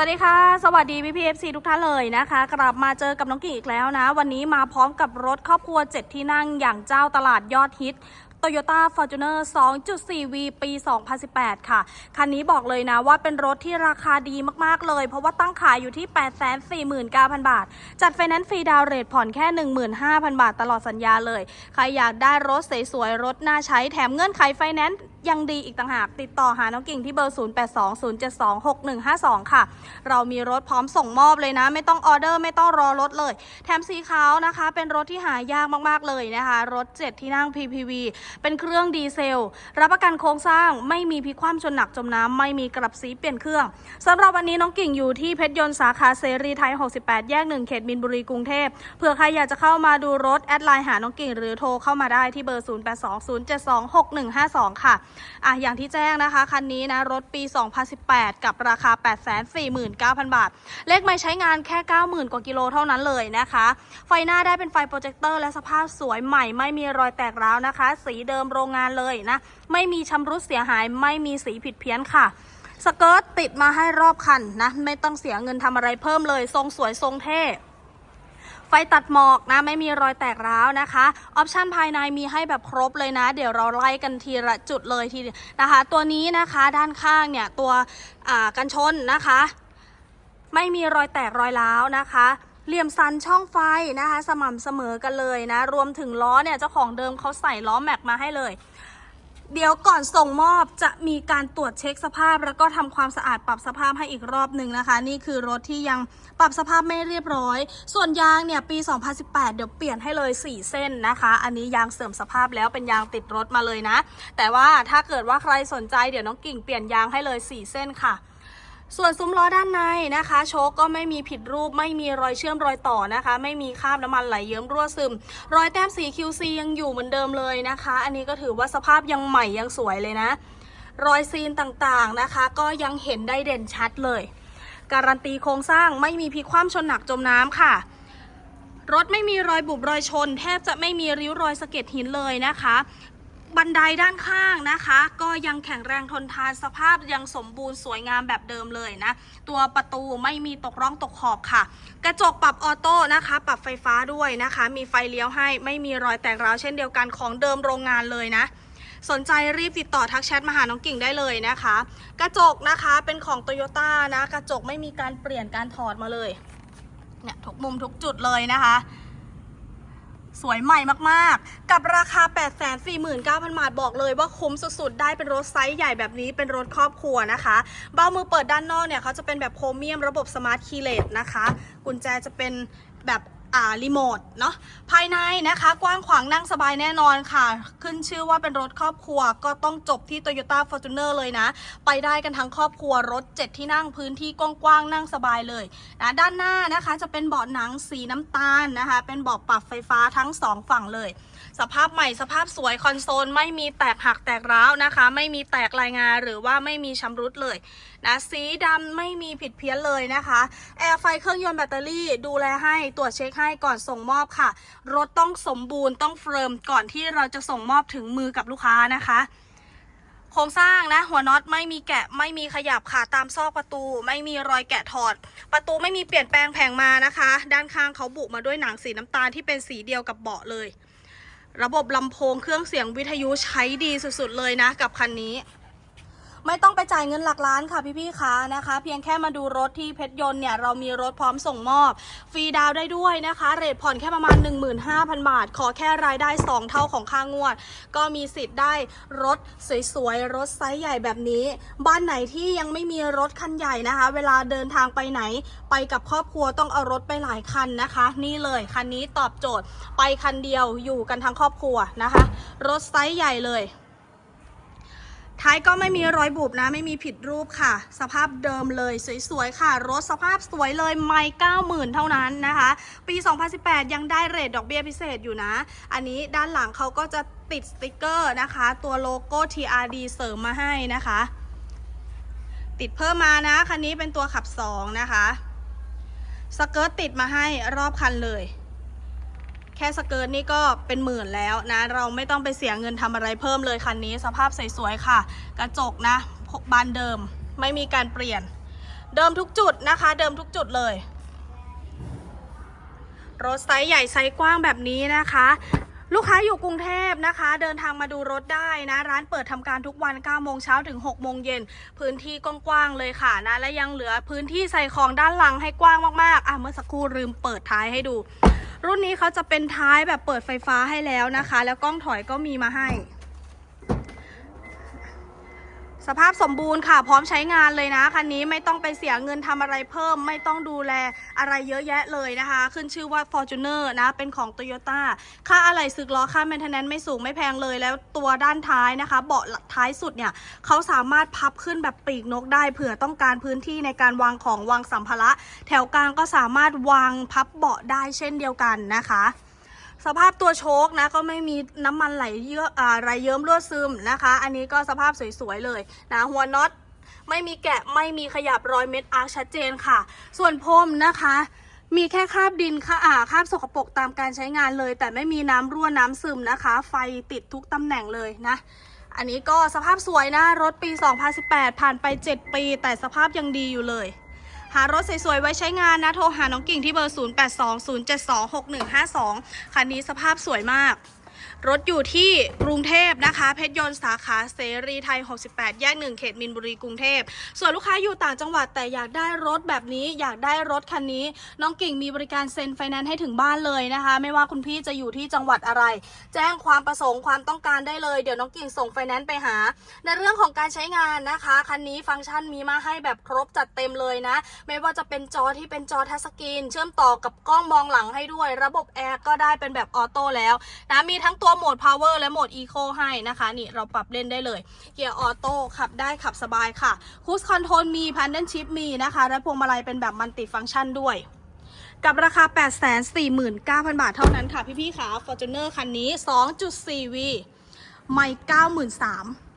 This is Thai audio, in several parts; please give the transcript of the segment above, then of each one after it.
วัสดีค่ะ สวัสดีพี่พีเอฟซีทุกท่านเลยนะคะ กลับมาเจอกับน้องกิ่งอีกแล้วนะ วันนี้มาพร้อมกับรถครอบครัว 7 ที่นั่งอย่างเจ้าตลาดยอดฮิต Toyota Fortuner 2.4V ปี 2018 ค่ะ คันนี้บอกเลยนะว่าเป็นรถที่ราคาดีมาก ๆ เลย เพราะว่าตั้งขายอยู่ที่ 849,000 บาท จัดไฟแนนซ์ฟรีดาวเรทผ่อนแค่ 15,000 บาทตลอดสัญญาเลย ใครอยากได้รถสวยๆ รถน่าใช้แถมเงื่อนไขไฟแนนซ์ยังดีอีกต่างหาก ติดต่อหาน้องกิ่งที่เบอร์ 0820726152 ค่ะ เรามีรถพร้อมส่งมอบเลยนะ ไม่ต้องออเดอร์ไม่ต้องรอรถเลย แถมสีขาวนะคะ เป็นรถที่หายากมากๆเลยนะคะ รถ 7 ที่นั่ง PPV เป็นเครื่องดีเซล รับประกันโครงสร้างไม่มีพิกคว่ำชนหนักจมน้ำไม่มีกลับสีเปลี่ยนเครื่องสำหรับวันนี้น้องกิ่งอยู่ที่เพชรยนต์สาขาเสรีไทย 68 แยก 1 เขตมินบุรีกรุงเทพเผื่อใครอยากจะเข้ามาดูรถแอดไลน์หาน้องกิ่ง หรือโทรเข้ามาได้ที่เบอร์ 0820726152 ค่ะอะอย่างที่แจ้งนะคะ คันนี้นะรถปี 2018 กับราคา 849,000 บาท เลขไม่ใช้งานแค่ 90,000 กว่ากิโลเท่านั้นเลยนะคะ ไฟหน้าได้เป็นไฟโปรเจคเตอร์และสภาพสวยใหม่ไม่มีรอยแตกร้าวนะคะ สีเดิมโรงงานเลยนะ ไม่มีชำรุดเสียหายไม่มีสีผิดเพี้ยนค่ะสเกิร์ตติดมาให้รอบคันนะ ไม่ต้องเสียเงินทำอะไรเพิ่มเลย ทรงสวยทรงเท่ ไฟตัดหมอกนะไม่มีรอยแตกร้าวนะคะ ออปชันภายในมีให้แบบครบเลยนะ เดี๋ยวเราไล่กันทีละจุดเลยทีนะคะ ตัวนี้นะคะด้านข้างเนี่ยตัวกันชนนะคะ ไม่มีรอยแตกรอยร้าวนะคะเหลี่ยมซันช่องไฟนะคะ สม่ำเสมอกันเลยนะ รวมถึงล้อเนี่ยเจ้าของเดิมเขาใส่ล้อแม็กมาให้เลย เดี๋ยวก่อนส่งมอบจะมีการตรวจเช็คสภาพ แล้วก็ทำความสะอาดปรับสภาพให้อีกรอบหนึ่งนะคะ นี่คือรถที่ยังปรับสภาพไม่เรียบร้อย ส่วนยางเนี่ยปี 2018 เดี๋ยวเปลี่ยนให้เลย 4 เส้นนะคะ อันนี้ยางเสื่อมสภาพแล้วเป็นยางติดรถมาเลยนะ แต่ว่าถ้าเกิดว่าใครสนใจเดี๋ยวน้องกิ่งเปลี่ยนยางให้เลย 4 เส้นค่ะ ส่วนซุ้มล้อด้านในนะคะ โชคก็ไม่มีผิดรูปไม่มีรอยเชื่อมรอยต่อนะคะ ไม่มีคราบน้ำมันไหลเยิ้มรั่วซึม รอยแต้มสี QC ยังอยู่เหมือนเดิมเลยนะคะ อันนี้ก็ถือว่าสภาพยังใหม่ยังสวยเลยนะ รอยซีนต่างๆนะคะ ก็ยังเห็นได้เด่นชัดเลย การันตีโครงสร้างไม่มีพิคว่ำชนหนักจมน้ำค่ะ รถไม่มีรอยบุบรอยชน แทบจะไม่มีริ้วรอยสะเก็ดหินเลยนะคะ บันไดด้านข้างนะคะ ก็ยังแข็งแรงทนทานสภาพยังสมบูรณ์สวยงามแบบเดิมเลยนะ ตัวประตูไม่มีตกร่องตกขอบค่ะ กระจกปรับออโต้นะคะ ปรับไฟฟ้าด้วยนะคะ มีไฟเลี้ยวให้ไม่มีรอยแตกร้าวเช่นเดียวกันของเดิมโรงงานเลยนะ สนใจรีบติดต่อทักแชทมาหาน้องกิ่งได้เลยนะคะ กระจกนะคะเป็นของโตโยต้านะ กระจกไม่มีการเปลี่ยนการถอดมาเลยเนี่ยทุกมุมทุกจุดเลยนะคะ สวยใหม่มากๆ กับราคา 849,000 บาทบอกเลยว่าคุ้มสุดๆ ได้เป็นรถไซส์ใหญ่แบบนี้เป็นรถครอบครัวนะคะเบ้ามือเปิดด้านนอกเนี่ยเขาจะเป็นแบบโครเมียมระบบสมาร์ทคีเลสนะคะ กุญแจจะเป็นแบบ อ่ารีโมทเนาะภายในนะคะกว้างขวางนั่งสบายแน่นอนค่ะ ขึ้นชื่อว่าเป็นรถครอบครัวก็ต้องจบที่ Toyota Fortuner เลยนะ ไปได้กันทั้งครอบครัวรถ 7 ที่นั่งพื้นที่กว้างๆนั่งสบายเลยนะด้านหน้านะคะจะเป็นเบาะหนังสีน้ำตาลนะคะ เป็นเบาะปรับไฟฟ้าทั้งสองฝั่งเลย สภาพใหม่สภาพสวยคอนโซลไม่มีแตกหักแตกร้าวนะคะ ไม่มีแตกรายงานหรือว่าไม่มีชำรุดเลยนะสีดำไม่มีผิดเพี้ยนเลยนะคะแอร์ไฟเครื่องยนต์แบตเตอรี่ดูแลให้ตรวจเช็คให้ก่อนส่งมอบค่ะ รถต้องสมบูรณ์ต้องเฟิร์มก่อนที่เราจะส่งมอบถึงมือกับลูกค้านะคะ โครงสร้างนะ หัวน็อตไม่มีแกะไม่มีขยับค่ะตามซอกประตู ไม่มีรอยแกะถอด ประตูไม่มีเปลี่ยนแปลงแผงมานะคะ ด้านข้างเขาบุมาด้วยหนังสีน้ำตาลที่เป็นสีเดียวกับเบาะเลย ระบบลำโพงเครื่องเสียงวิทยุใช้ดีสุดๆเลยนะ กับคันนี้ ไม่ต้องไปจ่ายเงินหลักล้านค่ะพี่ๆคะนะคะ เพียงแค่มาดูรถที่เพชรยนต์เนี่ยเรามีรถพร้อมส่งมอบ ฟรีดาวได้ด้วยนะคะเรทผ่อนแค่ประมาณ 15,000 บาท ขอแค่รายได้ 2 เท่าของค่างวด ก็มีสิทธิ์ได้รถสวยๆ รถไซส์ใหญ่แบบนี้ บ้านไหนที่ยังไม่มีรถคันใหญ่นะคะ เวลาเดินทางไปไหน ไปกับครอบครัวต้องเอารถไปหลายคันนะคะ นี่เลยคันนี้ตอบโจทย์ไปคันเดียวอยู่กันทั้งครอบครัวนะคะ รถไซส์ใหญ่เลย ท้ายก็ไม่มีรอยบุบนะ ไม่มีผิดรูปค่ะ สภาพเดิมเลยสวยๆค่ะ รถสภาพสวยเลยไม่เก้าหมื่นเท่านั้นนะคะ ปี 2018 ยังได้เรทดอกเบี้ยพิเศษอยู่นะ อันนี้ด้านหลังเขาก็จะติดสติกเกอร์นะคะ ตัวโลโก้ TRD เสริมมาให้นะคะ ติดเพิ่มมานะ คันนี้เป็นตัวขับ 2 นะคะ สเกิร์ตติดมาให้รอบคันเลย แค่สเกิร์ตนี่ก็เป็นหมื่นแล้วนะ เราไม่ต้องไปเสียเงินทำอะไรเพิ่มเลยคันนี้ สภาพสวยๆค่ะ กระจกนะบานเดิมไม่มีการเปลี่ยน เดิมทุกจุดนะคะ เดิมทุกจุดเลยรถไซส์ใหญ่ไซส์กว้างแบบนี้นะคะ ลูกค้าอยู่กรุงเทพนะคะ เดินทางมาดูรถได้นะ ร้านเปิดทำการทุกวัน 9 โมงเช้าถึง 6 โมงเย็น พื้นที่กว้างๆเลยค่ะนะ และยังเหลือพื้นที่ใส่ของด้านหลังให้กว้างมากๆ อะเมื่อสักครู่ลืมเปิดท้ายให้ดู รุ่นนี้เขาจะเป็นท้ายแบบเปิดไฟฟ้าให้แล้วนะคะ แล้วกล้องถอยก็มีมาให้ สภาพสมบูรณ์ค่ะ พร้อมใช้งานเลยนะคันนี้ไม่ต้องไปเสียเงินทำอะไรเพิ่ม ไม่ต้องดูแลอะไรเยอะแยะเลยนะคะ ขึ้นชื่อว่า Fortuner นะเป็นของ Toyota ค่าอะไหล่สึกล้อค่า maintenance ไม่สูงไม่แพงเลย แล้วตัวด้านท้ายนะคะ เบาะท้ายสุดเนี่ยเขาสามารถพับขึ้นแบบปีกนกได้เผื่อต้องการพื้นที่ในการวางของวางสัมภาระ แถวกลางก็สามารถวางพับเบาะได้เช่นเดียวกันนะคะ สภาพตัวโชคนะก็ไม่มีน้ำมันไหลเยอะอ่าไหลเยิ้มรั่วซึมนะคะ อันนี้ก็สภาพสวยๆเลยนะหัวน็อตไม่มีแกะไม่มีขยับรอยเม็ดอาร์คชัดเจนค่ะ ส่วนพรมนะคะ มีแค่คราบดินค่ะอ่าคราบสกปรกตามการใช้งานเลย แต่ไม่มีน้ำรั่วน้ำซึมนะคะ ไฟติดทุกตำแหน่งเลยนะอันนี้ก็สภาพสวยนะ รถปี 2018 ผ่านไป 7 ปี แต่สภาพยังดีอยู่เลย หารถสวยๆไว้ใช้งานนะ โทรหาน้องกิ่งที่เบอร์ 0820726152 คันนี้สภาพสวยมาก รถอยู่ที่กรุงเทพนะคะ เพชรยนต์สาขาเสรีไทย 68 แยก 1 เขตมินบุรีกรุงเทพ ส่วนลูกค้าอยู่ต่างจังหวัดแต่อยากได้รถแบบนี้ อยากได้รถคันนี้ น้องกิ่งมีบริการเซ็นไฟแนนซ์ให้ถึงบ้านเลยนะคะ ไม่ว่าคุณพี่จะอยู่ที่จังหวัดอะไร แจ้งความประสงค์ความต้องการได้เลย เดี๋ยวน้องกิ่งส่งไฟแนนซ์ไปหา ในเรื่องของการใช้งานนะคะ คันนี้ฟังก์ชันมีมาให้แบบครบจัดเต็มเลยนะ ไม่ว่าจะเป็นจอที่เป็นจอทัชสกรีน เชื่อมต่อกับกล้องมองหลังให้ด้วย ระบบแอร์ก็ได้เป็นแบบออโต้แล้วนะมีทั้งตัวโหมด power และโหมด eco ให้นะคะ นี่เราปรับเล่นได้เลย เกียร์ออโต้ขับได้ขับสบายค่ะคูสคอนโทรลมีพันเดนชิพมีนะคะ และพวงมาลัยเป็นแบบมัลติฟังก์ชันด้วยกับราคา 849,000 บาทเท่านั้นค่ะ พี่ๆค่ะ Fortuner คันนี้ 2.4V ไม่ 93,000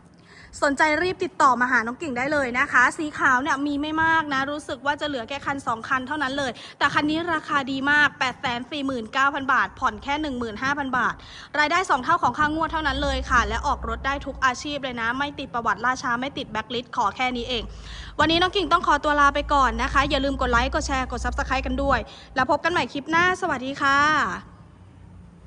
สนใจรีบติดต่อมาหาน้องกิ่งได้เลยนะคะ สีขาวเนี่ยมีไม่มากนะ รู้สึกว่าจะเหลือแค่คัน 2 คันเท่านั้นเลย แต่คันนี้ราคาดีมาก 849,000 บาท ผ่อนแค่ 15,000 บาท รายได้ 2 เท่าของค่างวดเท่านั้นเลยค่ะ และออกรถได้ทุกอาชีพเลยนะ ไม่ติดประวัติล่าช้าไม่ติดแบ็คลิสต์ขอแค่นี้เอง วันนี้น้องกิ่งต้องขอตัวลาไปก่อนนะคะ อย่าลืมกดไลค์กดแชร์กด Subscribe กันด้วย แล้วพบกันใหม่คลิปหน้าสวัสดีค่ะ